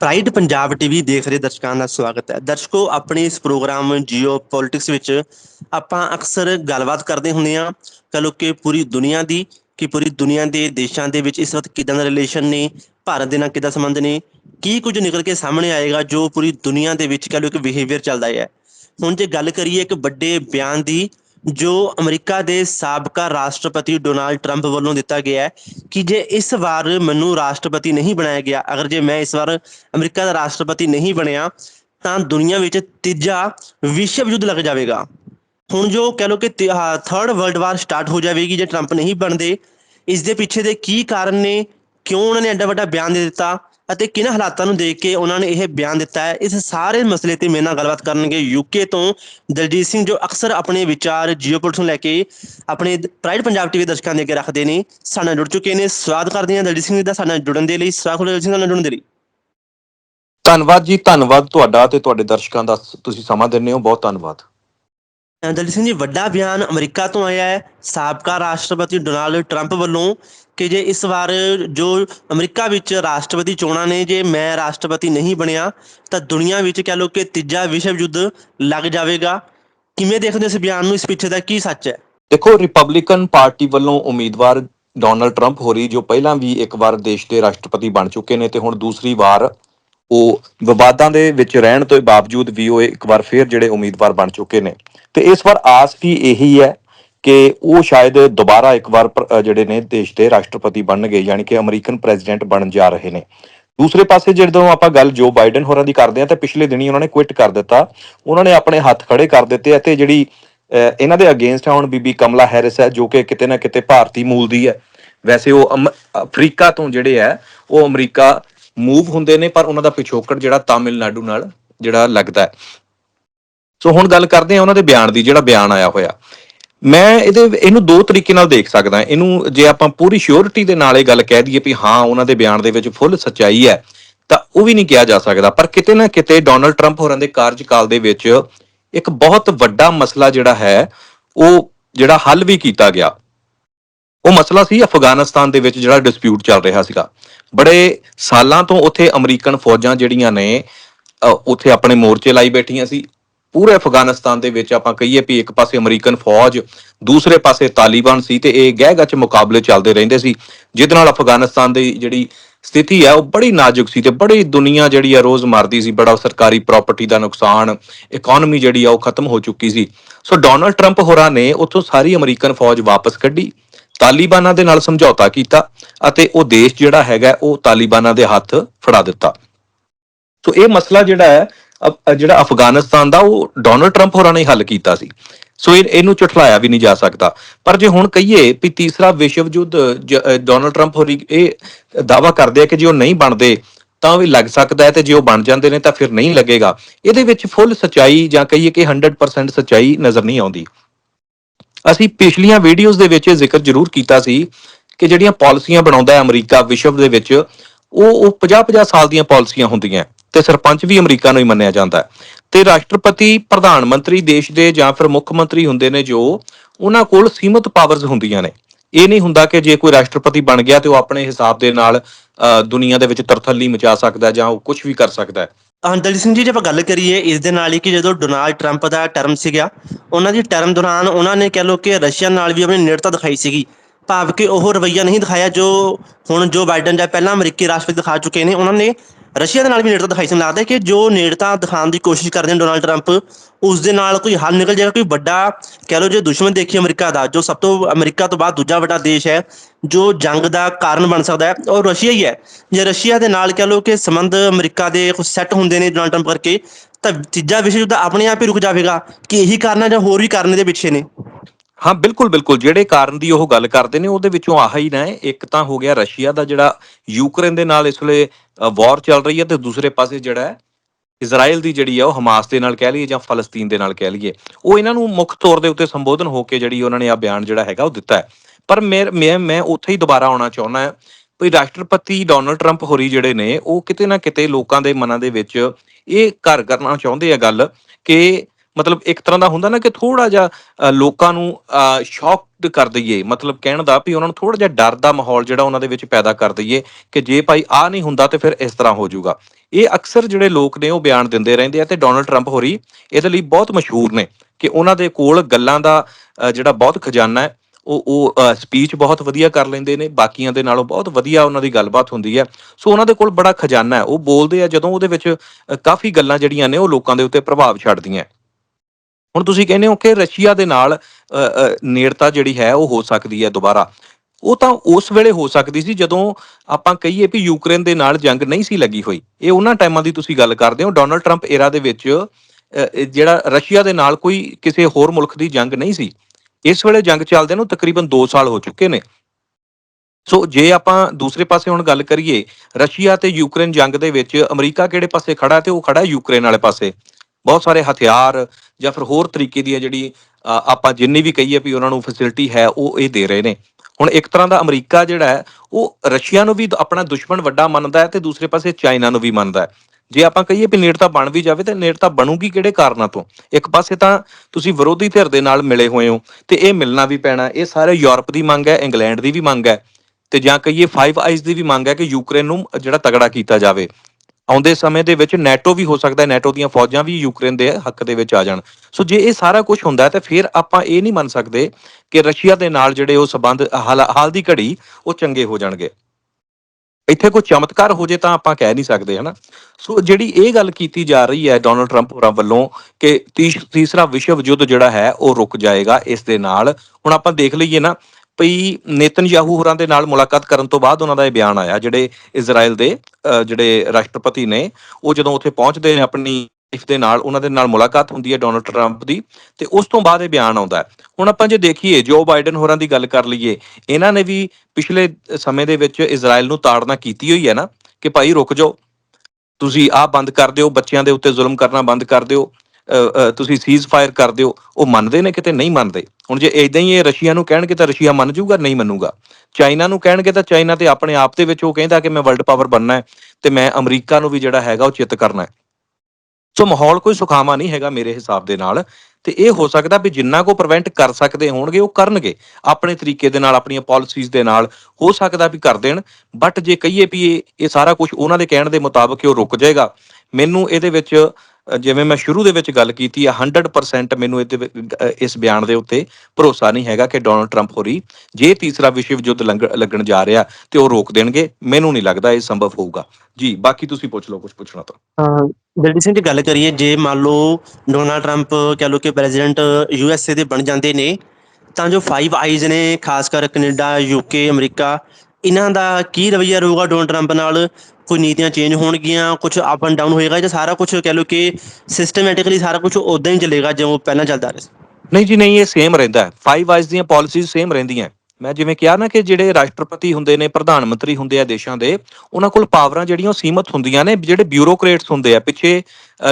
Pride Punjab TV ਦੇਖ ਰਹੇ ਦਰਸ਼ਕਾਂ ਦਾ ਸਵਾਗਤ ਹੈ। ਦਰਸ਼ਕੋ, ਆਪਣੇ ਇਸ ਪ੍ਰੋਗਰਾਮ ਜੀਓ ਪੋਲਿਟਿਕਸ ਵਿੱਚ ਆਪਾਂ ਅਕਸਰ ਗੱਲਬਾਤ ਕਰਦੇ ਹੁੰਦੇ ਹਾਂ ਕਹ ਲਓ ਕਿ ਪੂਰੀ ਦੁਨੀਆ ਦੀ, ਕਿ ਪੂਰੀ ਦੁਨੀਆ ਦੇ ਦੇਸ਼ਾਂ ਦੇ ਵਿੱਚ ਇਸ ਵਕਤ ਕਿਦਾਂ ਦਾ ਰਿਲੇਸ਼ਨ ਨੇ, ਭਾਰਤ ਦੇ ਨਾਲ ਕਿਦਾਂ ਸੰਬੰਧ ਨੇ, ਕੀ ਕੁਝ ਨਿਕਲ ਕੇ ਸਾਹਮਣੇ ਆਏਗਾ ਜੋ ਪੂਰੀ ਦੁਨੀਆ ਦੇ ਵਿੱਚ ਕਹ ਲਓ ਕਿ ਬਿਹੇਵੀਅਰ ਚੱਲਦਾ ਹੈ। ਹੁਣ ਜੇ ਗੱਲ ਕਰੀਏ ਇੱਕ ਵੱਡੇ ਬਿਆਨ ਦੀ ਜੋ ਅਮਰੀਕਾ ਦੇ ਸਾਬਕਾ ਰਾਸ਼ਟਰਪਤੀ ਡੋਨਾਲਡ ਟਰੰਪ ਵੱਲੋਂ ਦਿੱਤਾ ਗਿਆ ਹੈ ਕਿ ਜੇ ਇਸ ਵਾਰ ਮੈਨੂੰ ਰਾਸ਼ਟਰਪਤੀ ਨਹੀਂ ਬਣਾਇਆ ਗਿਆ, ਅਗਰ ਜੇ ਮੈਂ ਇਸ ਵਾਰ ਅਮਰੀਕਾ ਦਾ ਰਾਸ਼ਟਰਪਤੀ ਨਹੀਂ ਬਣਿਆ, ਤਾਂ ਦੁਨੀਆ ਵਿੱਚ ਤੀਜਾ ਵਿਸ਼ਵ ਯੁੱਧ ਲੱਗ ਜਾਵੇਗਾ। ਹੁਣ ਜੋ ਕਹ ਲਓ ਕਿ ਥਰਡ ਵਰਲਡ ਵਾਰ ਸਟਾਰਟ ਹੋ ਜਾਵੇਗੀ, ਜੇ ਟਰੰਪ ਨਹੀਂ ਬਣਦੇ, ਇਸ ਦੇ ਪਿੱਛੇ ਦੇ ਕੀ ਕਾਰਨ ਨੇ, ਕਿਉਂ ਉਹਨਾਂ ਨੇ ਐਡਾ ਵੱਡਾ ਬਿਆਨ ਦੇ ਦਿੱਤਾ ਅਤੇ ਕਿਹਨਾਂ ਹਾਲਾਤਾਂ ਨੂੰ ਦੇਖ ਕੇ ਉਹਨਾਂ ਨੇ ਇਹ ਬਿਆਨ ਦਿੱਤਾ ਹੈ? ਇਸ ਸਾਰੇ ਮਸਲੇ ਤੇ ਮੇਰੇ ਨਾਲ ਗੱਲਬਾਤ ਕਰਨਗੇ ਯੂਕੇ ਤੋਂ ਦਲਜੀਤ ਸਿੰਘ, ਜੋ ਅਕਸਰ ਆਪਣੇ ਵਿਚਾਰ ਜੀਓਪੋਲਿਟਿਕਸ ਨੂੰ ਲੈ ਕੇ ਆਪਣੇ ਪ੍ਰਾਈਡ ਪੰਜਾਬ ਟੀਵੀ ਦਰਸ਼ਕਾਂ ਦੇ ਅੱਗੇ ਰੱਖਦੇ ਨੇ। ਸਾਡੇ ਨਾਲ ਜੁੜ ਚੁੱਕੇ ਨੇ। ਸਵਾਗਤ ਕਰਦੇ ਹਾਂ ਦਲਜੀਤ ਸਿੰਘ ਜੀ ਦਾ ਸਾਡੇ ਨਾਲ ਜੁੜਨ ਦੇ ਲਈ। ਸਵਾਗਤ ਹੈ ਦਲਜੀਤ ਸਿੰਘ ਨਾਲ ਜੁੜਨ ਦੇ ਲਈ। ਧੰਨਵਾਦ ਜੀ, ਧੰਨਵਾਦ ਤੁਹਾਡਾ ਤੇ ਤੁਹਾਡੇ ਦਰਸ਼ਕਾਂ ਦਾ। ਤੁਸੀਂ ਸਮਾਂ ਦਿੰਦੇ ਹੋ। ਬਹੁਤ ਧੰਨਵਾਦ। ਦਲਜੀਤ ਸਿੰਘ ਜੀ, ਵੱਡਾ ਬਿਆਨ ਅਮਰੀਕਾ ਤੋਂ ਆਇਆ ਹੈ। ਸਾਬਕਾ ਰਾਸ਼ਟਰਪਤੀ ਡੋਨਾਲਡ ਟਰੰਪ ਵੱਲੋਂ ਕਿ ਜੇ ਇਸ ਵਾਰ ਜੋ ਅਮਰੀਕਾ ਵਿੱਚ ਰਾਸ਼ਟਰਪਤੀ ਚੋਣਾਂ ਨੇ, ਜੇ ਮੈਂ ਰਾਸ਼ਟਰਪਤੀ ਨਹੀਂ ਬਣਿਆ, ਤਾਂ ਦੁਨੀਆ ਵਿੱਚ ਕਹਿ ਲਓ ਕਿ ਤੀਜਾ ਵਿਸ਼ਵ ਯੁੱਧ ਲੱਗ ਜਾਵੇਗਾ। ਕਿਵੇਂ ਦੇਖਦੇ ਹੋ ਇਸ ਬਿਆਨ ਨੂੰ? ਇਸ ਪਿੱਛੇ ਦਾ ਕੀ ਸੱਚ ਹੈ? ਦੇਖੋ ਰਿਪਬਲਿਕਨ ਪਾਰਟੀ ਵੱਲੋਂ ਉਮੀਦਵਾਰ ਡੋਨਲਡ ਟਰੰਪ ਹੋਰੀ, ਜੋ ਪਹਿਲਾਂ ਵੀ ਇੱਕ ਵਾਰ ਦੇਸ਼ ਦੇ ਰਾਸ਼ਟਰਪਤੀ ਬਣ ਚੁੱਕੇ ਨੇ ਤੇ ਹੁਣ ਦੂਸਰੀ ਵਾਰ ਉਹ ਵਿਵਾਦਾਂ ਦੇ ਵਿੱਚ ਰਹਿਣ ਤੋਂ ਬਾਵਜੂਦ ਵੀ ਉਹ ਇੱਕ ਵਾਰ ਫੇਰ ਜਿਹੜੇ ਉਮੀਦਵਾਰ ਬਣ ਚੁੱਕੇ ਨੇ। ਤੇ ਇਸ ਵਾਰ ਆਸ ਵੀ ਇਹੀ ਹੈ ਕਿ ਉਹ ਸ਼ਾਇਦ ਦੁਬਾਰਾ ਇੱਕ ਵਾਰ ਜਿਹੜੇ ਨੇ ਦੇਸ਼ ਦੇ ਰਾਸ਼ਟਰਪਤੀ ਬਣਨਗੇ ਯਾਨੀ ਕਿ ਅਮਰੀਕਨ ਪ੍ਰੈਜ਼ੀਡੈਂਟ ਬਣਨ ਜਾ ਰਹੇ ਨੇ। ਦੂਸਰੇ ਪਾਸੇ ਜਦੋਂ ਆਪਾਂ ਗੱਲ ਜੋ ਬਾਈਡਨ ਹੋਰਾਂ ਦੀ ਕਰਦੇ ਆ ਤਾਂ ਪਿਛਲੇ ਦਿਨੀ ਉਹਨਾਂ ਨੇ ਕੁਇਟ ਕਰ ਦਿੱਤਾ। ਉਹਨਾਂ ਨੇ ਆਪਣੇ ਹੱਥ ਖੜੇ ਕਰ ਦਿੱਤੇ ਆ ਤੇ ਜਿਹੜੀ ਅ, ਇਹਨਾਂ ਦੇ ਅਗੇਂਸਟ ਆ ਹੁਣ ਬੀਬੀ ਕਮਲਾ ਹੈਰਿਸ ਹੈ ਜੋ ਕਿ ਕਿਤੇ ਨਾ ਕਿਤੇ ਭਾਰਤੀ ਮੂਲ ਦੀ ਹੈ। ਵੈਸੇ ਉਹ ਅਮ- ਅਫਰੀਕਾ ਤੋਂ ਜਿਹੜੇ ਹੈ ਉਹ ਅਮਰੀਕਾ ਮੂਵ ਹੁੰਦੇ ਨੇ, ਪਰ ਉਹਨਾਂ ਦਾ ਪਿਛੋਕੜ ਜਿਹੜਾ ਤਾਮਿਲਨਾਡੂ ਨਾਲ ਜਿਹੜਾ ਲੱਗਦਾ ਹੈ। ਸੋ ਹੁਣ ਗੱਲ ਕਰਦੇ ਆ ਉਹਨਾਂ ਦੇ ਬਿਆਨ ਦੀ, ਜਿਹੜਾ ਬਿਆਨ ਆਇਆ ਹੋਇਆ। ਮੈਂ ਇਹਦੇ, ਇਹਨੂੰ ਦੋ ਤਰੀਕੇ ਨਾਲ ਦੇਖ ਸਕਦਾ ਇਹਨੂੰ ਜੇ ਆਪਾਂ ਪੂਰੀ ਸ਼ਿਓਰਿਟੀ ਦੇ ਨਾਲ ਇਹ ਗੱਲ ਕਹਿ ਦਈਏ ਵੀ ਹਾਂ, ਉਹਨਾਂ ਦੇ ਬਿਆਨ ਦੇ ਵਿੱਚ ਫੁੱਲ ਸੱਚਾਈ ਹੈ, ਤਾਂ ਉਹ ਵੀ ਨਹੀਂ ਕਿਹਾ ਜਾ ਸਕਦਾ। ਪਰ ਕਿਤੇ ਨਾ ਕਿਤੇ ਡੋਨਲਡ ਟਰੰਪ ਹੋਰਾਂ ਦੇ ਕਾਰਜਕਾਲ ਦੇ ਵਿੱਚ ਇੱਕ ਬਹੁਤ ਵੱਡਾ ਮਸਲਾ ਜਿਹੜਾ ਹੈ, ਉਹ ਜਿਹੜਾ ਹੱਲ ਵੀ ਕੀਤਾ ਗਿਆ। ਉਹ ਮਸਲਾ ਸੀ ਅਫਗਾਨਿਸਤਾਨ ਦੇ ਵਿੱਚ ਜਿਹੜਾ ਡਿਸਪਿਊਟ ਚੱਲ ਰਿਹਾ ਸੀਗਾ। ਬੜੇ ਸਾਲਾਂ ਤੋਂ ਉੱਥੇ ਅਮਰੀਕਨ ਫੌਜਾਂ ਜਿਹੜੀਆਂ ਨੇ ਉੱਥੇ ਆਪਣੇ ਮੋਰਚੇ ਲਾਈ ਬੈਠੀਆਂ ਸੀ। ਪੂਰੇ ਅਫਗਾਨਿਸਤਾਨ ਦੇ ਵਿੱਚ ਆਪਾਂ ਕਹੀਏ ਵੀ ਇੱਕ ਪਾਸੇ ਅਮਰੀਕਨ ਫੌਜ, ਦੂਸਰੇ ਪਾਸੇ ਤਾਲਿਬਾਨ ਸੀ ਤੇ ਇਹ ਗਹਿ ਗੱਚ ਮੁਕਾਬਲੇ ਚੱਲਦੇ ਰਹਿੰਦੇ ਸੀ। ਜਿਹਦੇ ਨਾਲ ਅਫਗਾਨਿਸਤਾਨ ਦੀ ਜਿਹੜੀ ਸਥਿਤੀ ਹੈ, ਉਹ ਬੜੀ ਨਾਜ਼ੁਕ ਸੀ ਤੇ ਬੜੀ ਦੁਨੀਆ ਜਿਹੜੀ ਆ ਰੋਜ਼ ਮਰਦੀ ਸੀ। ਬੜਾ ਸਰਕਾਰੀ ਪ੍ਰਾਪਰਟੀ ਦਾ ਨੁਕਸਾਨ ਇਕਨੋਮੀ ਜਿਹੜੀ ਆ ਉਹ ਖਤਮ ਹੋ ਚੁੱਕੀ ਸੀ। ਸੋ ਡੋਨਲਡ ਟਰੰਪ ਹੋਰਾਂ ਨੇ ਉੱਥੋਂ ਸਾਰੀ ਅਮਰੀਕਨ ਫੌਜ ਵਾਪਸ ਕੱਢੀ। ਤਾਲਿਬਾਨਾਂ ਦੇ ਨਾਲ ਸਮਝੌਤਾ ਕੀਤਾ ਅਤੇ ਉਹ ਦੇਸ਼ ਜਿਹੜਾ ਹੈਗਾ ਉਹ ਤਾਲਿਬਾਨਾਂ ਦੇ ਹੱਥ ਫੜਾ ਦਿੱਤਾ। ਸੋ ਇਹ ਮਸਲਾ ਜਿਹੜਾ ਹੈ ਜਿਹੜਾ ਅਫਗਾਨਿਸਤਾਨ ਦਾ, ਉਹ ਡੋਨਲਡ ਟਰੰਪ ਹੋਰਾਂ ਨੇ ਹੱਲ ਕੀਤਾ ਸੀ। ਸੋ ਇਹਨੂੰ ਝੁਠਲਾਇਆ ਵੀ ਨਹੀਂ ਜਾ ਸਕਦਾ। ਪਰ ਜੇ ਹੁਣ ਕਹੀਏ ਵੀ ਤੀਸਰਾ ਵਿਸ਼ਵ ਯੁੱਧ, ਜ- ਡੋਨਲਡ ਟਰੰਪ ਹੋਰੀ ਇਹ ਦਾਵਾ ਕਰਦੇ ਆ ਕਿ ਜੇ ਉਹ ਨਹੀਂ ਬਣਦੇ, ਤਾਂ ਵੀ ਲੱਗ ਸਕਦਾ ਹੈ ਤੇ ਜੇ ਉਹ ਬਣ ਜਾਂਦੇ ਨੇ ਤਾਂ ਫਿਰ ਨਹੀਂ ਲੱਗੇਗਾ। ਇਹਦੇ ਵਿੱਚ ਫੁੱਲ ਸਚਾਈ ਜਾਂ ਕਹੀਏ ਕਿ 100% ਸਚਾਈ ਨਜ਼ਰ ਨਹੀਂ ਆਉਂਦੀ। ਅਸੀਂ ਪਿਛਲੀਆਂ ਵੀਡੀਓਜ਼ ਦੇ ਵਿੱਚ ਇਹ ਜ਼ਿਕਰ ਜ਼ਰੂਰ ਕੀਤਾ ਸੀ ਕਿ ਜਿਹੜੀਆਂ ਪਾਲਿਸੀਆਂ ਬਣਾਉਂਦਾ ਹੈ ਅਮਰੀਕਾ ਵਿਸ਼ਵ ਦੇ ਵਿੱਚ ਉਹ ਉਹ 50-50 ਸਾਲ ਦੀਆਂ ਪਾਲਿਸੀਆਂ ਹੁੰਦੀਆਂ ਤੇ ਸਰਪੰਚ ਵੀ ਅਮਰੀਕਾ ਨੂੰ ਹੀ ਮੰਨਿਆ ਜਾਂਦਾ ਹੈ। ਤੇ ਰਾਸ਼ਟਰਪਤੀ ਪ੍ਰਧਾਨ ਮੰਤਰੀ ਦੇਸ਼ ਦੇ ਜਾਂ ਫਿਰ ਮੁੱਖ ਮੰਤਰੀ ਹੁੰਦੇ ਨੇ ਜੋ ਉਹਨਾਂ ਕੋਲ ਸੀਮਤ ਪਾਵਰਸ ਹੁੰਦੀਆਂ ਨੇ। ਇਹ ਨਹੀਂ ਹੁੰਦਾ ਕਿ ਜੇ ਕੋਈ ਰਾਸ਼ਟਰਪਤੀ ਬਣ ਗਿਆ ਤੇ ਉਹ ਆਪਣੇ ਹਿਸਾਬ ਦੇ ਨਾਲ ਅ, ਦੁਨੀਆ ਦੇ ਵਿੱਚ ਤਰਥੱਲੀ ਮਚਾ ਸਕਦਾ ਜਾਂ ਉਹ ਕੁਝ ਵੀ ਕਰ ਸਕਦਾ ਹੈ। ਹਾਂ ਸਿੰਘ ਜੀ, ਜੇ ਆਪਾਂ ਗੱਲ ਕਰੀਏ ਇਸ ਦੇ ਨਾਲ ਹੀ ਕਿ ਜਦੋਂ ਡੋਨਾਲਡ ਟਰੰਪ ਦਾ ਟਰਮ ਸੀਗਾ, ਉਹਨਾਂ ਦੀ ਟਰਮ ਦੌਰਾਨ ਉਹਨਾਂ ਨੇ ਕਹਿ ਲਓ ਕਿ ਰਸ਼ੀਆ ਨਾਲ ਵੀ ਆਪਣੀ ਨੇੜਤਾ ਦਿਖਾਈ ਸੀਗੀ। ਭਾਵ ਕਿ ਉਹ ਰਵੱਈਆ ਨਹੀਂ ਦਿਖਾਇਆ ਜੋ ਹੁਣ ਜੋ ਬਾਈਡਨ ਜਾਂ ਪਹਿਲਾਂ ਅਮਰੀਕੀ ਰਾਸ਼ਟਰਪਤੀ ਦਿਖਾ ਚੁੱਕੇ ਨੇ, ਉਹਨਾਂ ਨੇ ਰਸ਼ੀਆ ਦੇ ਨਾਲ ਵੀ ਨੇੜਤਾ ਦਿਖਾਈ ਸੀ। ਮੈਨੂੰ ਲੱਗਦਾ ਕਿ ਜੋ ਨੇੜਤਾ ਦਿਖਾਉਣ ਦੀ ਕੋਸ਼ਿਸ਼ ਕਰਦੇ ਨੇ ਡੋਨਾਲਡ ਟਰੰਪ ਉਸ ਦੇ ਨਾਲ ਕੋਈ ਹੱਲ ਨਿਕਲ ਜਾਏਗਾ, ਕੋਈ ਵੱਡਾ ਕਹਿ ਲਓ ਜੇ ਦੁਸ਼ਮਣ ਦੇਖੀ ਅਮਰੀਕਾ ਦਾ, ਜੋ ਸਭ ਤੋਂ ਅਮਰੀਕਾ ਤੋਂ ਬਾਅਦ ਦੂਜਾ ਵੱਡਾ ਦੇਸ਼ ਹੈ, ਜੋ ਜੰਗ ਦਾ ਕਾਰਨ ਬਣ ਸਕਦਾ ਹੈ, ਉਹ ਰਸ਼ੀਆ ਹੀ ਹੈ। ਜੇ ਰਸ਼ੀਆ ਦੇ ਨਾਲ ਕਹਿ ਲਓ ਕਿ ਸੰਬੰਧ ਅਮਰੀਕਾ ਦੇ ਕੁਝ ਸੈੱਟ ਹੁੰਦੇ ਨੇ ਡੋਨਾਲਡ ਟਰੰਪ ਕਰਕੇ, ਤਾਂ ਤੀਜਾ ਵਿਸ਼ਵ ਯੁੱਧ ਆਪਣੇ ਆਪ ਹੀ ਰੁਕ ਜਾਵੇਗਾ ਕਿ ਇਹੀ ਕਾਰਨ ਹੈ ਜਾਂ ਹੋਰ ਵੀ ਕਾਰਨ ਇਹਦੇ ਪਿੱਛੇ ਨੇ? ਹਾਂ, ਬਿਲਕੁਲ ਬਿਲਕੁਲ। ਜਿਹੜੇ ਕਾਰਨ ਦੀ ਉਹ ਗੱਲ ਕਰਦੇ ਨੇ, ਉਹਦੇ ਵਿੱਚੋਂ ਆਹ ਹੀ ਨਾ ਇੱਕ ਤਾਂ ਹੋ ਗਿਆ ਰਸ਼ੀਆ ਦਾ ਜਿਹੜਾ ਯੂਕਰੇਨ ਦੇ ਨਾਲ ਇਸ ਵੇਲੇ ਵਾਰ ਚੱਲ ਰਹੀ ਹੈ ਤੇ ਦੂਸਰੇ ਪਾਸੇ ਜਿਹੜਾ ਹੈ ਇਜ਼ਰਾਈਲ ਦੀ ਜਿਹੜੀ ਆ ਉਹ ਹਮਾਸ ਦੇ ਨਾਲ ਕਹਿ ਲਈਏ ਜਾਂ ਫਲਸਤੀਨ ਦੇ ਨਾਲ ਕਹਿ ਲਈਏ, ਉਹ ਇਹਨਾਂ ਨੂੰ ਮੁੱਖ ਤੌਰ ਦੇ ਉੱਤੇ ਸੰਬੋਧਨ ਹੋ ਕੇ ਜਿਹੜੀ ਉਹਨਾਂ ਨੇ ਆ ਬਿਆਨ ਜਿਹੜਾ ਹੈਗਾ ਉਹ ਦਿੱਤਾ ਹੈ। ਪਰ ਮੇਰ- ਮੈਂ ਮੈਂ ਉੱਥੇ ਹੀ ਦੁਬਾਰਾ ਆਉਣਾ ਚਾਹੁੰਦਾ ਹਾਂ ਵੀ ਰਾਸ਼ਟਰਪਤੀ ਡੋਨਲਡ ਟਰੰਪ ਹੋਰੀ ਜਿਹੜੇ ਨੇ, ਉਹ ਕਿਤੇ ਨਾ ਕਿਤੇ ਲੋਕਾਂ ਦੇ ਮਨਾਂ ਦੇ ਵਿੱਚ ਇਹ ਘਰ ਕਰਨਾ ਚਾਹੁੰਦੇ ਆ ਗੱਲ ਕਿ ਮਤਲਬ ਇੱਕ ਤਰ੍ਹਾਂ ਦਾ ਹੁੰਦਾ ਨਾ ਕਿ ਥੋੜਾ ਜਿਹਾ ਲੋਕਾਂ ਨੂੰ ਸ਼ੌਕਡ ਕਰ ਦਈਏ। ਮਤਲਬ ਕਹਿਣ ਦਾ ਵੀ ਉਹਨਾਂ ਨੂੰ ਥੋੜਾ ਜਿਹਾ ਡਰ ਦਾ ਮਾਹੌਲ ਜਿਹੜਾ ਉਹਨਾਂ ਦੇ ਵਿੱਚ ਪੈਦਾ ਕਰ ਦਈਏ ਕਿ ਜੇ ਭਾਈ ਆ ਨਹੀਂ ਹੁੰਦਾ ਤੇ ਫਿਰ ਇਸ ਤਰ੍ਹਾਂ ਹੋ ਜਾਊਗਾ। ਇਹ ਅਕਸਰ ਜਿਹੜੇ ਲੋਕ ਨੇ ਉਹ ਬਿਆਨ ਦਿੰਦੇ ਰਹਿੰਦੇ ਆ ਤੇ ਡੋਨਲਡ ਟਰੰਪ ਹੋਰੀ ਇਹਦੇ ਲਈ ਬਹੁਤ ਮਸ਼ਹੂਰ ਨੇ ਕਿ ਉਹਨਾਂ ਦੇ ਕੋਲ ਗੱਲਾਂ ਦਾ ਜਿਹੜਾ ਬਹੁਤ ਖਜ਼ਾਨਾ ਹੈ, ਉਹ ਉਹ ਸਪੀਚ ਬਹੁਤ ਵਧੀਆ ਕਰ ਲੈਂਦੇ ਨੇ, ਬਾਕੀਆਂ ਦੇ ਨਾਲੋਂ ਬਹੁਤ ਵਧੀਆ ਉਹਨਾਂ ਦੀ ਗੱਲਬਾਤ ਹੁੰਦੀ ਹੈ। ਸੋ ਉਹਨਾਂ ਦੇ ਕੋਲ ਬੜਾ ਖਜ਼ਾਨਾ ਹੈ। ਉਹ ਬੋਲਦੇ ਆ ਜਦੋਂ ਉਹਦੇ ਵਿੱਚ ਕਾਫੀ ਗੱਲਾਂ ਜਿਹੜੀਆਂ ਨੇ ਉਹ ਲੋਕਾਂ ਦੇ ਉੱਤੇ ਪ੍ਰਭਾਵ ਛੱਡਦੀਆਂ ਹੁਣ ਤੁਸੀਂ ਕਹਿੰਦੇ ਹੋ ਕਿ ਰਸ਼ੀਆ ਦੇ ਨਾਲ ਨੇੜਤਾ ਜਿਹੜੀ ਹੈ ਉਹ ਹੋ ਸਕਦੀ ਹੈ ਦੁਬਾਰਾ। ਉਹ ਤਾਂ ਉਸ ਵੇਲੇ ਹੋ ਸਕਦੀ ਸੀ ਜਦੋਂ ਆਪਾਂ ਕਹੀਏ ਵੀ ਯੂਕਰੇਨ ਦੇ ਨਾਲ ਜੰਗ ਨਹੀਂ ਸੀ ਲੱਗੀ ਹੋਈ। ਇਹ ਉਹਨਾਂ ਟਾਈਮਾਂ ਦੀ ਤੁਸੀਂ ਗੱਲ ਕਰਦੇ ਹੋ। ਡੋਨਲਡ ਟਰੰਪ ਏਰਾ ਦੇ ਵਿੱਚ ਜਿਹੜਾ ਰਸ਼ੀਆ ਦੇ ਨਾਲ ਕੋਈ ਕਿਸੇ ਹੋਰ ਮੁਲਕ ਦੀ ਜੰਗ ਨਹੀਂ ਸੀ। ਇਸ ਵੇਲੇ ਜੰਗ ਚੱਲਦੇ ਨੂੰ ਤਕਰੀਬਨ 2 ਸਾਲ ਹੋ ਚੁੱਕੇ ਨੇ। ਸੋ ਜੇ ਆਪਾਂ ਦੂਸਰੇ ਪਾਸੇ ਹੁਣ ਗੱਲ ਕਰੀਏ, ਰਸ਼ੀਆ ਤੇ ਯੂਕਰੇਨ ਜੰਗ ਦੇ ਵਿੱਚ ਅਮਰੀਕਾ ਕਿਹੜੇ ਪਾਸੇ ਖੜਾ ਤੇ ਉਹ ਖੜਾ ਯੂਕਰੇਨ ਵਾਲੇ ਪਾਸੇ। ਬਹੁਤ ਸਾਰੇ ਹਥਿਆਰ ਜਾਂ ਫਿਰ ਹੋਰ ਤਰੀਕੇ ਦੀ ਜਿਹੜੀ ਆਪਾਂ ਜਿੰਨੀ ਵੀ ਕਹੀਏ ਵੀ ਉਹਨਾਂ ਨੂੰ ਫੈਸਿਲਿਟੀ ਹੈ, ਉਹ ਇਹ ਦੇ ਰਹੇ ਨੇ। ਹੁਣ ਇੱਕ ਤਰ੍ਹਾਂ ਦਾ ਅਮਰੀਕਾ ਜਿਹੜਾ ਹੈ, ਉਹ ਰਸ਼ੀਆ ਨੂੰ ਵੀ ਆਪਣਾ ਦੁਸ਼ਮਣ ਵੱਡਾ ਮੰਨਦਾ ਹੈ ਤੇ ਦੂਸਰੇ ਪਾਸੇ ਚਾਈਨਾ ਨੂੰ ਵੀ ਮੰਨਦਾ ਹੈ। ਜੇ ਆਪਾਂ ਕਹੀਏ ਵੀ ਨੇੜਤਾ ਬਣ ਵੀ ਜਾਵੇ ਤੇ ਨੇੜਤਾ ਬਣੂਗੀ ਕਿਹੜੇ ਕਾਰਨਾਂ ਤੋਂ? ਇੱਕ ਪਾਸੇ ਤਾਂ ਤੁਸੀਂ ਵਿਰੋਧੀ ਧਿਰ ਦੇ ਨਾਲ ਮਿਲੇ ਹੋਏ ਹੋ ਤੇ ਇਹ ਮਿਲਣਾ ਵੀ ਪੈਣਾ, ਇਹ ਸਾਰੇ ਯੂਰਪ ਦੀ ਮੰਗ ਹੈ, ਇੰਗਲੈਂਡ ਦੀ ਵੀ ਮੰਗ ਹੈ ਤੇ ਜਾਂ ਕਹੀਏ ਫਾਈਵ ਆਈਜ਼ ਦੀ ਵੀ ਮੰਗ ਹੈ ਕਿ ਯੂਕਰੇਨ ਨੂੰ ਜਿਹੜਾ ਤਗੜਾ ਕੀਤਾ ਜਾਵੇ। ਆਉਂਦੇ ਸਮੇਂ ਦੇ ਵਿੱਚ ਨੈਟੋ ਵੀ ਹੋ ਸਕਦਾ ਹੈ, ਨੈਟੋ ਦੀਆਂ ਫੌਜਾਂ ਵੀ ਯੂਕਰੇਨ ਦੇ ਹੱਕ ਦੇ ਵਿੱਚ ਆ ਜਾਣ। ਸੋ ਜੇ ਇਹ ਸਾਰਾ ਕੁਝ ਹੁੰਦਾ ਤਾਂ ਫਿਰ ਆਪਾਂ ਇਹ ਨਹੀਂ ਮੰਨ ਸਕਦੇ ਕਿ ਰਸ਼ੀਆ ਦੇ ਨਾਲ ਜਿਹੜੇ ਉਹ ਸਬੰਧ ਹਾਲ ਹਾਲ ਦੀ ਘੜੀ, ਉਹ ਚੰਗੇ ਹੋ ਜਾਣਗੇ। ਇੱਥੇ ਕੋਈ ਚਮਤਕਾਰ ਹੋ ਜੇ ਤਾਂ ਆਪਾਂ ਕਹਿ ਨਹੀਂ ਸਕਦੇ, ਹਨਾ? ਸੋ ਜਿਹੜੀ ਇਹ ਗੱਲ ਕੀਤੀ ਜਾ ਰਹੀ ਹੈ ਡੋਨਲਡ ਟਰੰਪ ਹੋਰਾਂ ਵੱਲੋਂ ਕਿ ਤੀਸ- ਤੀਸਰਾ ਵਿਸ਼ਵ ਯੁੱਧ ਜਿਹੜਾ ਹੈ, ਉਹ ਰੁਕ ਜਾਏਗਾ ਇਸ ਦੇ ਨਾਲ। ਹੁਣ ਆਪਾਂ ਦੇਖ ਲਈਏ ਨਾ ਭਈ ਨੇਤਨਯਾਹੂ ਹੋਰਾਂ ਦੇ ਨਾਲ ਮੁਲਾਕਾਤ ਕਰਨ ਤੋਂ ਬਾਅਦ ਉਹਨਾਂ ਦਾ ਇਹ ਬਿਆਨ ਆਇਆ, ਜਿਹੜੇ ਇਜ਼ਰਾਈਲ ਦੇ ਜਿਹੜੇ ਰਾਸ਼ਟਰਪਤੀ ਨੇ, ਉਹ ਜਦੋਂ ਉੱਥੇ ਪਹੁੰਚਦੇ ਨੇ ਆਪਣੀ ਵਾਈਫ ਦੇ ਨਾਲ, ਉਹਨਾਂ ਦੇ ਨਾਲ ਮੁਲਾਕਾਤ ਹੁੰਦੀ ਹੈ ਡੋਨਲਡ ਟਰੰਪ ਦੀ, ਤੇ ਉਸ ਤੋਂ ਬਾਅਦ ਇਹ ਬਿਆਨ ਆਉਂਦਾ ਹੈ। ਹੁਣ ਆਪਾਂ ਜੇ ਦੇਖੀਏ, ਜੋ ਬਾਈਡਨ ਹੋਰਾਂ ਦੀ ਗੱਲ ਕਰ ਲਈਏ, ਇਹਨਾਂ ਨੇ ਵੀ ਪਿਛਲੇ ਸਮੇਂ ਦੇ ਵਿੱਚ ਇਜ਼ਰਾਈਲ ਨੂੰ ਤਾੜਨਾ ਕੀਤੀ ਹੋਈ ਹੈ ਨਾ, ਕਿ ਭਾਈ ਰੁਕ ਜਾਓ, ਤੁਸੀਂ ਆਹ ਬੰਦ ਕਰ ਦਿਓ, ਬੱਚਿਆਂ ਦੇ ਉੱਤੇ ਜ਼ੁਲਮ ਕਰਨਾ ਬੰਦ ਕਰ ਦਿਓ ਤੁਸੀਂ ਸੀਜ਼ ਫਾਇਰ ਕਰ ਦਿਓ, ਉਹ ਮੰਨਦੇ ਨੇ ਕਿਤੇ ਨਹੀਂ ਮੰਨਦੇ। ਹੁਣ ਜੇ ਇਦਾਂ ਹੀ ਇਹ ਰਸ਼ੀਆ ਨੂੰ ਕਹਿਣਗੇ ਤਾਂ ਰਸ਼ੀਆ ਮੰਨ ਜਾਊਗਾ ਨਹੀਂ ਮੰਨੂਗਾ। ਚਾਈਨਾ ਨੂੰ ਕਹਿਣਗੇ ਤਾਂ ਚਾਈਨਾ ਤੇ ਆਪਣੇ ਆਪ ਦੇ ਵਿੱਚ ਉਹ ਕਹਿੰਦਾ ਕਿ ਮੈਂ ਵਰਲਡ ਪਾਵਰ ਬਣਨਾ ਹੈ ਤੇ ਮੈਂ ਅਮਰੀਕਾ ਨੂੰ ਵੀ ਜਿਹੜਾ ਹੈਗਾ ਉਹ ਚਿੱਤ ਕਰਨਾ ਹੈ। ਸੋ ਮਾਹੌਲ ਕੋਈ ਸੁਖਾਵਾਂ ਨਹੀਂ ਹੈਗਾ ਮੇਰੇ ਹਿਸਾਬ ਦੇ ਨਾਲ। ਤੇ ਇਹ ਹੋ ਸਕਦਾ ਵੀ ਜਿੰਨਾ ਕੋ ਪ੍ਰੀਵੈਂਟ ਕਰ ਸਕਦੇ ਹੋਣਗੇ, ਉਹ ਕਰਨਗੇ। ਆਪਣੇ ਤਰੀਕੇ ਦੇ ਨਾਲ, ਆਪਣੀਆਂ ਪਾਲਿਸੀਜ਼ ਦੇ ਨਾਲ ਹੋ ਸਕਦਾ ਵੀ ਕਰ ਦੇਣ। ਬਟ ਜੇ ਕਹੀਏ ਵੀ ਇਹ ਸਾਰਾ ਕੁਝ ਉਹਨਾਂ ਦੇ ਕਹਿਣ ਦੇ ਮੁਤਾਬਕ ਉਹ ਰੁਕ ਜਾਏਗਾ ਮੈਨੂੰ ਇਹਦੇ ਵਿੱਚ ਜਿਵੇਂ ਮੈਂ ਸ਼ੁਰੂ ਦੇ ਵਿੱਚ ਗੱਲ ਕੀਤੀ ਆ 100% ਮੈਨੂੰ ਇਹਦੇ ਇਸ ਬਿਆਨ ਦੇ ਉੱਤੇ ਭਰੋਸਾ ਨਹੀਂ ਹੈਗਾ ਕਿ ਡੋਨਲਡ ਟਰੰਪ ਹੋਰੀ ਜੇ ਤੀਸਰਾ ਵਿਸ਼ਵ ਯੁੱਧ ਲੱਗਣ ਜਾ ਰਿਹਾ ਤੇ ਉਹ ਰੋਕ ਦੇਣਗੇ, ਮੈਨੂੰ ਨਹੀਂ ਲੱਗਦਾ ਇਹ ਸੰਭਵ ਹੋਊਗਾ। ਜੀ, ਬਾਕੀ ਤੁਸੀਂ ਪੁੱਛ ਲਓ ਕੁਝ ਪੁੱਛਣਾ ਤਾਂ। ਹਾਂ ਸਿੰਘ ਜੀ, ਗੱਲ ਕਰੀਏ, ਜੇ ਮੰਨ ਲਓ ਡੋਨਲਡ ਟਰੰਪ ਕਹ ਲਓ ਕਿ ਪ੍ਰੈਜ਼ੀਡੈਂਟ ਯੂ ਐਸ ਏ ਦੇ ਬਣ ਜਾਂਦੇ ਨੇ, ਤਾਂ ਜੋ ਫਾਈਵ ਆਈਜ਼ ਨੇ, ਖਾਸ ਕਰ ਕੈਨੇਡਾ ਯੂਕੇ ਅਮਰੀਕਾ ਇਹਨਾਂ ਦਾ ਕੀ ਰਵੱਈਆ ਰਹੂਗਾ ਡੋਨਾਲਡ ਟਰੰਪ ਨਾਲ? ਕੋਈ ਨੀਤੀਆਂ ਚੇਂਜ ਹੋਣਗੀਆਂ? ਕੁਝ ਅਪ ਐਂਡ ਡਾਊਨ ਹੋਏਗਾ ਜਾਂ ਸਾਰਾ ਕੁਝ ਕਹ ਲਓ ਕਿ ਸਿਸਟਮੈਟਿਕਲੀ ਸਾਰਾ ਕੁਝ ਉਦਾਂ ਹੀ ਚੱਲੇਗਾ ਜਿਵੇਂ ਪਹਿਲਾਂ ਚੱਲਦਾ ਰਿਹਾ ਨਹੀਂ ਜੀ, ਨਹੀਂ, ਇਹ ਸੇਮ ਰਹਿੰਦਾ ਹੈ। ਫਾਈਵ ਆਈਜ਼ ਦੀਆਂ ਪਾਲਿਸੀਜ਼ ਸੇਮ ਰਹਿੰਦੀਆਂ ਮੈਂ ਜਿਵੇਂ ਕਿਹਾ ਨਾ ਕਿ ਜਿਹੜੇ ਰਾਸ਼ਟਰਪਤੀ ਹੁੰਦੇ ਨੇ, ਪ੍ਰਧਾਨ ਮੰਤਰੀ ਹੁੰਦੇ ਆ ਦੇਸ਼ਾਂ ਦੇ, ਉਹਨਾਂ ਕੋਲ ਪਾਵਰਾਂ ਜਿਹੜੀਆਂ ਉਹ ਸੀਮਤ ਹੁੰਦੀਆਂ ਨੇ, ਜਿਹੜੇ ਬਿਊਰੋਕਰੇਟਸ ਹੁੰਦੇ ਆ, ਪਿੱਛੇ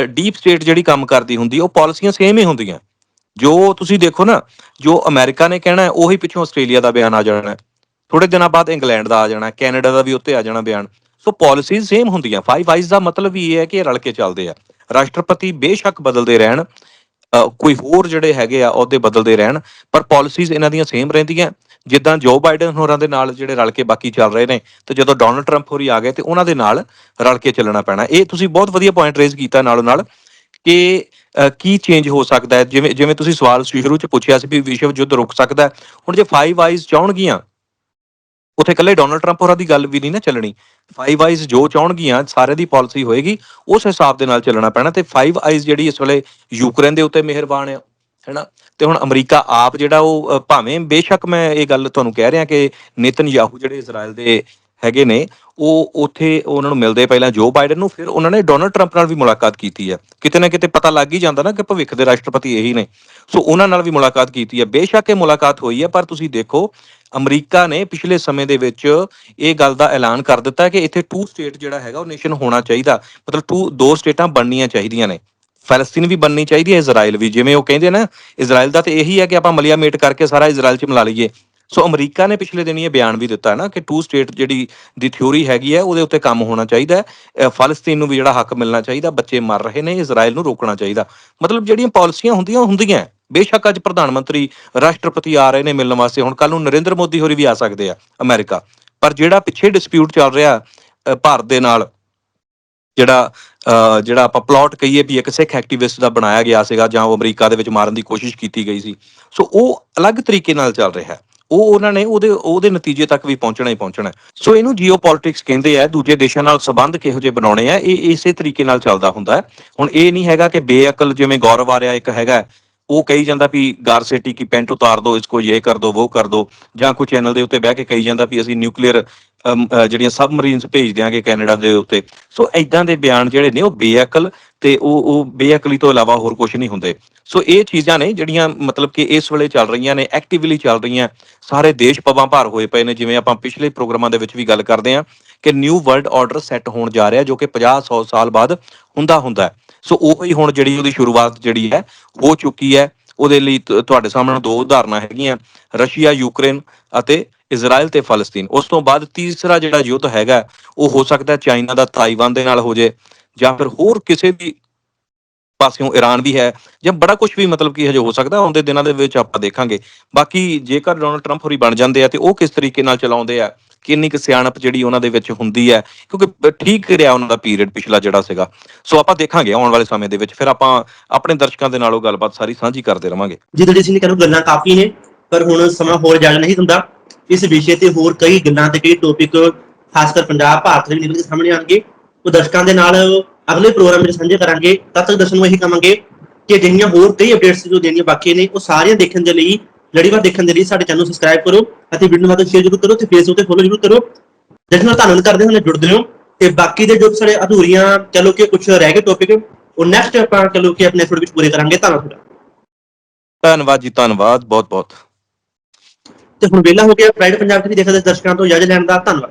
ਡੀਪ ਸਟੇਟ ਜਿਹੜੀ ਕੰਮ ਕਰਦੀ ਹੁੰਦੀ, ਉਹ ਪਾਲਿਸੀਆਂ ਸੇਮ ਹੀ ਹੁੰਦੀਆਂ। ਜੋ ਤੁਸੀਂ ਦੇਖੋ ਨਾ, ਜੋ ਅਮਰੀਕਾ ਨੇ ਕਹਿਣਾ ਉਹੀ ਪਿੱਛੋਂ ਆਸਟ੍ਰੇਲੀਆ ਦਾ ਬਿਆਨ ਆ ਜਾਣਾ ਥੋੜੇ ਦਿਨਾਂ ਬਾਅਦ ਇੰਗਲੈਂਡ ਦਾ ਆ ਜਾਣਾ, ਕੈਨੇਡਾ ਦਾ ਵੀ ਉੱਤੇ ਆ ਜਾਣਾ ਬਿਆਨ। ਸੋ ਪਾਲਿਸੀਜ਼ ਸੇਮ ਹੁੰਦੀਆਂ। ਫਾਈਵ ਆਈਜ਼ ਦਾ ਮਤਲਬ ਵੀ ਇਹ ਹੈ ਕਿ ਰਲ ਕੇ ਚੱਲਦੇ ਆ। ਰਾਸ਼ਟਰਪਤੀ ਬੇਸ਼ੱਕ ਬਦਲਦੇ ਰਹਿਣ ਕੋਈ ਹੋਰ ਜਿਹੜੇ ਹੈਗੇ ਆ, ਉਹਦੇ ਬਦਲਦੇ ਰਹਿਣ, ਪਰ ਪਾਲਿਸੀਜ਼ ਇਹਨਾਂ ਦੀਆਂ ਸੇਮ ਰਹਿੰਦੀਆਂ। ਜਿੱਦਾਂ ਜੋ ਬਾਈਡਨ ਹੋਰਾਂ ਦੇ ਨਾਲ ਜਿਹੜੇ ਰਲ ਕੇ ਬਾਕੀ ਚੱਲ ਰਹੇ ਨੇ, ਤੇ ਜਦੋਂ ਡੋਨਲਡ ਟਰੰਪ ਹੋਰੀ ਆ ਗਏ, ਤੇ ਉਹਨਾਂ ਦੇ ਨਾਲ ਰਲ ਕੇ ਚੱਲਣਾ ਪੈਣਾ। ਇਹ ਤੁਸੀਂ ਬਹੁਤ ਵਧੀਆ ਪੁਆਇੰਟ ਰੇਜ਼ ਕੀਤਾ ਨਾਲੋਂ ਨਾਲ ਕਿ ਕੀ ਚੇਂਜ ਹੋ ਸਕਦਾ ਹੈ? ਜਿਵੇਂ ਜਿਵੇਂ ਤੁਸੀਂ ਸਵਾਲ ਸ਼ੁਰੂ ਚ ਪੁੱਛਿਆ ਸੀ ਵੀ ਵਿਸ਼ਵ ਯੁੱਧ ਰੁਕ ਸਕਦਾ ਹੁਣ ਜੇ ਫਾਈਵ ਆਈਜ਼ ਚਾਹਣਗੀਆਂ ਉੱਥੇ ਇਕੱਲੇ ਡੋਨਲਡ ਟਰੰਪ ਹੋਰਾਂ ਦੀ ਗੱਲ ਵੀ ਨਹੀਂ ਨਾ ਚੱਲਣੀ। ਫਾਈਵ ਆਈਜ਼ ਜੋ ਚਾਹਣਗੀਆਂ ਸਾਰੇ ਦੀ ਪਾਲਿਸੀ ਹੋਏਗੀ, ਉਸ ਹਿਸਾਬ ਦੇ ਨਾਲ ਚੱਲਣਾ ਪੈਣਾ ਤੇ ਫਾਈਵ ਆਈਜ਼ ਜਿਹੜੀ ਇਸ ਵੇਲੇ ਯੂਕਰੇਨ ਦੇ ਉੱਤੇ ਮਿਹਰਬਾਨ ਆ, ਹੈਨਾ? ਤੇ ਹੁਣ ਅਮਰੀਕਾ ਆਪ ਜਿਹੜਾ ਉਹ ਭਾਵੇਂ ਬੇਸ਼ੱਕ ਮੈਂ ਇਹ ਗੱਲ ਤੁਹਾਨੂੰ ਕਹਿ ਰਿਹਾ ਕਿ ਨੇਤਨਯਾਹੂ ਜਿਹੜੇ ਇਜ਼ਰਾਈਲ ਦੇ ਹੈਗੇ ਨੇ, ਉਹ ਉੱਥੇ ਉਹਨਾਂ ਨੂੰ ਮਿਲਦੇ ਪਹਿਲਾਂ ਜੋ ਬਾਈਡਨ ਨੂੰ, ਫਿਰ ਉਹਨਾਂ ਨੇ ਡੋਨਲਡ ਟਰੰਪ ਨਾਲ ਵੀ ਮੁਲਾਕਾਤ ਕੀਤੀ ਹੈ। ਕਿਤੇ ਨਾ ਕਿਤੇ ਪਤਾ ਲੱਗ ਹੀ ਜਾਂਦਾ ਨਾ ਕਿ ਭਵਿੱਖ ਦੇ ਰਾਸ਼ਟਰਪਤੀ ਇਹੀ ਨੇ। ਸੋ ਉਹਨਾਂ ਨਾਲ ਵੀ ਮੁਲਾਕਾਤ ਕੀਤੀ ਹੈ। ਬੇਸ਼ੱਕ ਇਹ ਮੁਲਾਕਾਤ ਹੋਈ ਹੈ, ਪਰ ਤੁਸੀਂ ਦੇਖੋ, ਅਮਰੀਕਾ ਨੇ ਪਿਛਲੇ ਸਮੇਂ ਦੇ ਵਿੱਚ ਇਹ ਗੱਲ ਦਾ ਐਲਾਨ ਕਰ ਦਿੱਤਾ ਕਿ ਇੱਥੇ ਟੂ ਸਟੇਟ ਜਿਹੜਾ ਹੈਗਾ, ਉਹ ਨੇਸ਼ਨ ਹੋਣਾ ਚਾਹੀਦਾ। ਮਤਲਬ ਟੂ ਦੋ ਸਟੇਟਾਂ ਬਣਨੀਆਂ ਚਾਹੀਦੀਆਂ ਨੇ। ਫਲਸਤੀਨ ਵੀ ਬਣਨੀ ਚਾਹੀਦੀ ਹੈ ਇਜ਼ਰਾਈਲ ਵੀ। ਜਿਵੇਂ ਉਹ ਕਹਿੰਦੇ ਨਾ ਇਜ਼ਰਾਈਲ ਦਾ ਤੇ ਇਹੀ ਹੈ ਕਿ ਆਪਾਂ ਮਲੀਆਮੇਟ ਕਰਕੇ ਸਾਰਾ ਇਜ਼ਰਾਈਲ 'ਚ ਮਿਲਾ ਲਈਏ। ਸੋ ਅਮਰੀਕਾ ਨੇ ਪਿਛਲੇ ਦਿਨੀ ਇਹ ਬਿਆਨ ਵੀ ਦਿੱਤਾ ਨਾ ਕਿ ਟੂ ਸਟੇਟ ਜਿਹੜੀ ਦੀ ਥਿਉਰੀ ਹੈਗੀ ਹੈ, ਉਹਦੇ ਉੱਤੇ ਕੰਮ ਹੋਣਾ ਚਾਹੀਦਾ ਹੈ। ਫਲਸਤੀਨ ਨੂੰ ਵੀ ਜਿਹੜਾ ਹੱਕ ਮਿਲਣਾ ਚਾਹੀਦਾ, ਬੱਚੇ ਮਰ ਰਹੇ ਨੇ ਇਜ਼ਰਾਈਲ ਨੂੰ ਰੋਕਣਾ ਚਾਹੀਦਾ। ਮਤਲਬ ਜਿਹੜੀਆਂ ਪਾਲਿਸੀਆਂ ਹੁੰਦੀਆਂ ਹੁੰਦੀਆਂ ਬੇਸ਼ੱਕ ਅੱਜ ਪ੍ਰਧਾਨ ਮੰਤਰੀ, ਰਾਸ਼ਟਰਪਤੀ ਆ ਰਹੇ ਨੇ ਮਿਲਣ ਵਾਸਤੇ, ਹੁਣ ਕੱਲ ਨੂੰ ਨਰਿੰਦਰ ਮੋਦੀ ਹੋਰੀ ਵੀ ਆ ਸਕਦੇ ਆ ਅਮਰੀਕਾ। ਪਰ ਜਿਹੜਾ ਪਿੱਛੇ ਡਿਸਪਿਊਟ ਚੱਲ ਰਿਹਾ ਭਾਰਤ ਦੇ ਨਾਲ, ਜਿਹੜਾ, ਅਹ ਜਿਹੜਾ ਆਪਾਂ ਪਲਾਟ ਕਹੀਏ ਵੀ ਇੱਕ ਸਿੱਖ ਐਕਟਿਵਿਸਟ ਦਾ ਬਣਾਇਆ ਗਿਆ ਸੀਗਾ ਜਾਂ ਉਹ ਅਮਰੀਕਾ ਦੇ ਵਿੱਚ ਮਾਰਨ ਦੀ ਕੋਸ਼ਿਸ਼ ਕੀਤੀ ਗਈ ਸੀ। ਸੋ ਉਹ ਅਲੱਗ ਤਰੀਕੇ ਨਾਲ ਚੱਲ ਰਿਹਾ ਉਹ ਉਹਨਾਂ ਨੇ ਉਹਦੇ ਉਹਦੇ ਨਤੀਜੇ ਤੱਕ ਵੀ ਪਹੁੰਚਣਾ ਹੀ ਪਹੁੰਚਣਾ। ਸੋ ਇਹਨੂੰ ਜੀਓਪੋਲਿਟਿਕਸ ਕਹਿੰਦੇ ਆ, ਦੂਜੇ ਦੇਸ਼ਾਂ ਨਾਲ ਸਬੰਧ ਕਿਹੋ ਜਿਹੇ ਬਣਾਉਣੇ ਆ, ਇਹ ਇਸੇ ਤਰੀਕੇ ਨਾਲ ਚੱਲਦਾ ਹੁੰਦਾ ਹੁਣ ਇਹ ਨਹੀਂ ਹੈਗਾ ਕਿ ਬੇਅਕਲ ਜਿਵੇਂ ਗੌਰਵ ਆ ਰਿਹਾ ਇੱਕ ਹੈਗਾ ਉਹ ਕਹੀ ਜਾਂਦਾ ਵੀ ਗਾਰਸੇਟੀ ਕੀ ਪੈਂਟ ਉਤਾਰ ਦੋ ਇਸਕੋ ਇਹ ਕਰ ਦੋ ਉਹ ਕਰ ਦੋ, ਜਾਂ ਕੋਈ ਚੈਨਲ ਦੇ ਉੱਤੇ ਬਹਿ ਕੇ ਕਹੀ ਜਾਂਦਾ ਵੀ ਅਸੀਂ ਨਿਊਕਲੀਅਰ ਜਿਹੜੀਆਂ ਸਬਮਰੀਨਸ ਭੇਜ ਦਿਆਂਗੇ ਕੈਨੇਡਾ ਦੇ ਉੱਤੇ। ਸੋ ਐਦਾਂ ਦੇ ਬਿਆਨ ਜਿਹੜੇ ਨੇ ਉਹ ਬੇਅਕਲ ਤੇ ਉਹ ਉਹ ਬੇਅਕਲੀ ਤੋਂ ਇਲਾਵਾ ਹੋਰ ਕੁਝ ਨਹੀਂ ਹੁੰਦੇ। ਸੋ ਇਹ ਚੀਜ਼ਾਂ ਨੇ ਜਿਹੜੀਆਂ ਮਤਲਬ ਕਿ ਇਸ ਵੇਲੇ ਚੱਲ ਰਹੀਆਂ ਨੇ ਐਕਟਿਵਲੀ ਚੱਲ ਰਹੀਆਂ। ਸਾਰੇ ਦੇਸ਼ ਪਵਾਂ ਭਾਰ ਹੋਏ ਪਏ ਨੇ, ਜਿਵੇਂ ਆਪਾਂ ਪਿਛਲੇ ਪ੍ਰੋਗਰਾਮਾਂ ਦੇ ਵਿੱਚ ਵੀ ਗੱਲ ਕਰਦੇ ਹਾਂ। ਕਿ ਨਿਊ ਵਰਲਡ ਆਰਡਰ ਸੈੱਟ ਹੋਣ ਜਾ ਰਿਹਾ ਜੋ ਕਿ 50 100 ਸਾਲ ਬਾਅਦ ਹੁੰਦਾ ਹੁੰਦਾ ਸੋ ਉਹ ਹੀ ਹੁਣ ਜਿਹੜੀ ਉਹਦੀ ਸ਼ੁਰੂਆਤ ਜਿਹੜੀ ਹੈ, ਹੋ ਚੁੱਕੀ ਹੈ। ਉਹਦੇ ਲਈ ਤ- ਤੁਹਾਡੇ ਸਾਹਮਣੇ ਦੋ ਉਦਾਹਰਨਾਂ ਹੈਗੀਆਂ, ਰਸ਼ੀਆ, ਯੂਕਰੇਨ ਅਤੇ ਇਜ਼ਰਾਈਲ ਤੇ ਫਲਸਤੀਨ। ਉਸ ਤੋਂ ਬਾਅਦ ਤੀਸਰਾ ਜਿਹੜਾ ਯੁੱਧ ਹੈਗਾ, ਉਹ ਹੋ ਸਕਦਾ ਚਾਈਨਾ ਦਾ ਤਾਈਵਾਨ ਦੇ ਨਾਲ ਹੋ ਜੇ, ਜਾਂ ਫਿਰ ਹੋਰ ਕਿਸੇ ਵੀ ਪਾਸਿਓਂ ਈਰਾਨ ਵੀ ਹੈ, ਜਾਂ ਬੜਾ ਕੁਝ ਵੀ ਮਤਲਬ ਕਿ ਹਜੇ ਹੋ ਸਕਦਾ, ਆਉਂਦੇ ਦਿਨਾਂ ਦੇ ਵਿੱਚ ਆਪਾਂ ਦੇਖਾਂਗੇ। ਬਾਕੀ ਜੇਕਰ ਡੋਨਲਡ ਟਰੰਪ ਹੋਰੀ ਬਣ ਜਾਂਦੇ ਆ ਤੇ ਉਹ ਕਿਸ ਤਰੀਕੇ ਨਾਲ ਚਲਾਉਂਦੇ ਆ ਕਿੰਨੀ ਕੁ ਸਿਆਣਪ ਜਿਹੜੀ ਉਹਨਾਂ ਦੇ ਵਿੱਚ ਹੁੰਦੀ ਹੈ, ਕਿਉਂਕਿ ਠੀਕ ਰਿਹਾ ਉਹਨਾਂ ਦਾ ਪੀਰੀਅਡ ਪਿਛਲਾ ਜਿਹੜਾ ਸੀਗਾ। ਸੋ ਆਪਾਂ ਦੇਖਾਂਗੇ ਆਉਣ ਵਾਲੇ ਸਮੇਂ ਦੇ ਵਿੱਚ, ਫਿਰ ਆਪਾਂ ਆਪਣੇ ਦਰਸ਼ਕਾਂ ਦੇ ਨਾਲ ਉਹ ਗੱਲਬਾਤ ਸਾਰੀ ਸਾਂਝੀ ਕਰਦੇ ਰਵਾਂਗੇ। ਜਿੱਦਾਂ ਜੀ ਨੇ ਗੱਲਾਂ ਕਾਫੀ ਨੇ, ਪਰ ਹੁਣ ਸਮਾਂ ਹੋਰ ਜ਼ਿਆਦਾ ਨਹੀਂ ਹੁੰਦਾ ਇਸ ਵਿਸ਼ੇ ਤੇ ਹੋਰ ਕਈ ਗੱਲਾਂ ਤੇ ਕਈ ਟੌਪਿਕ ਖਾਸ ਕਰ ਪੰਜਾਬ, ਭਾਰਤ ਦੇ ਵੀ ਨਿਕਲ ਕੇ ਸਾਹਮਣੇ ਆਣਗੇ ਉਹ ਦਰਸ਼ਕਾਂ ਦੇ ਨਾਲ ਅਗਲੇ ਪ੍ਰੋਗਰਾਮ ਵਿੱਚ ਸਾਂਝੇ ਕਰਾਂਗੇ। ਤਦ ਤੱਕ ਦਰਸ਼ਕਾਂ ਨੂੰ ਇਹੀ ਕਹਾਂਗੇ ਕਿ ਅਜਿਹੀਆਂ ਹੋਰ ਕਈ ਅਪਡੇਟਸ ਜੋ ਦੇਣੀਆਂ ਬਾਕੀ ਨੇ, ਉਹ ਸਾਰੀਆਂ ਦੇਖਣ ਦੇ ਲਈ ਲੜੀਵਾਰ ਦੇਖਣ ਦੇ ਲਈ ਸਾਡੇ ਚੈਨਲ ਨੂੰ ਸਬਸਕ੍ਰਾਈਬ ਕਰੋ ਅਤੇ ਵੀਡੀਓ ਨੂੰ ਵੱਧ ਸ਼ੇਅਰ ਜ਼ਰੂਰ ਕਰੋ ਤੇ ਫੇਸਬੁੱਕ ਤੇ ਫੋਲੋ ਜ਼ਰੂਰ ਕਰੋ। ਜਿਸ ਨਾਲ ਧੰਨਵਾਦ ਕਰਦੇ ਹਾਂ ਜੁੜਦੇ ਰਹੋ। ਤੇ ਬਾਕੀ ਦੇ ਜੋ ਸਾਡੇ ਅਧੂਰੀਆਂ ਚਲੋ ਕਿ ਕੁਝ ਰਹਿ ਗਏ ਟੌਪਿਕ ਉਹ ਨੈਕਸਟ ਆਪਾਂ ਚਲੋ ਕਿ ਆਪਣੇ ਐਪੀਸੋਡ ਵਿੱਚ ਪੂਰੇ ਕਰਾਂਗੇ। ਧੰਨਵਾਦ ਤੁਹਾਡਾ। ਧੰਨਵਾਦ ਜੀ ਧੰਨਵਾਦ ਬਹੁਤ ਬਹੁਤ ਤੇ ਹੁਣ ਵਿਹਲਾ ਹੋ ਗਿਆ ਪ੍ਰਾਈਡ ਪੰਜਾਬ TV ਦੇਖਦੇ ਦਰਸ਼ਕਾਂ ਤੋਂ ਇਜਾਜ਼ਤ ਲੈਣ ਦਾ ਧੰਨਵਾਦ।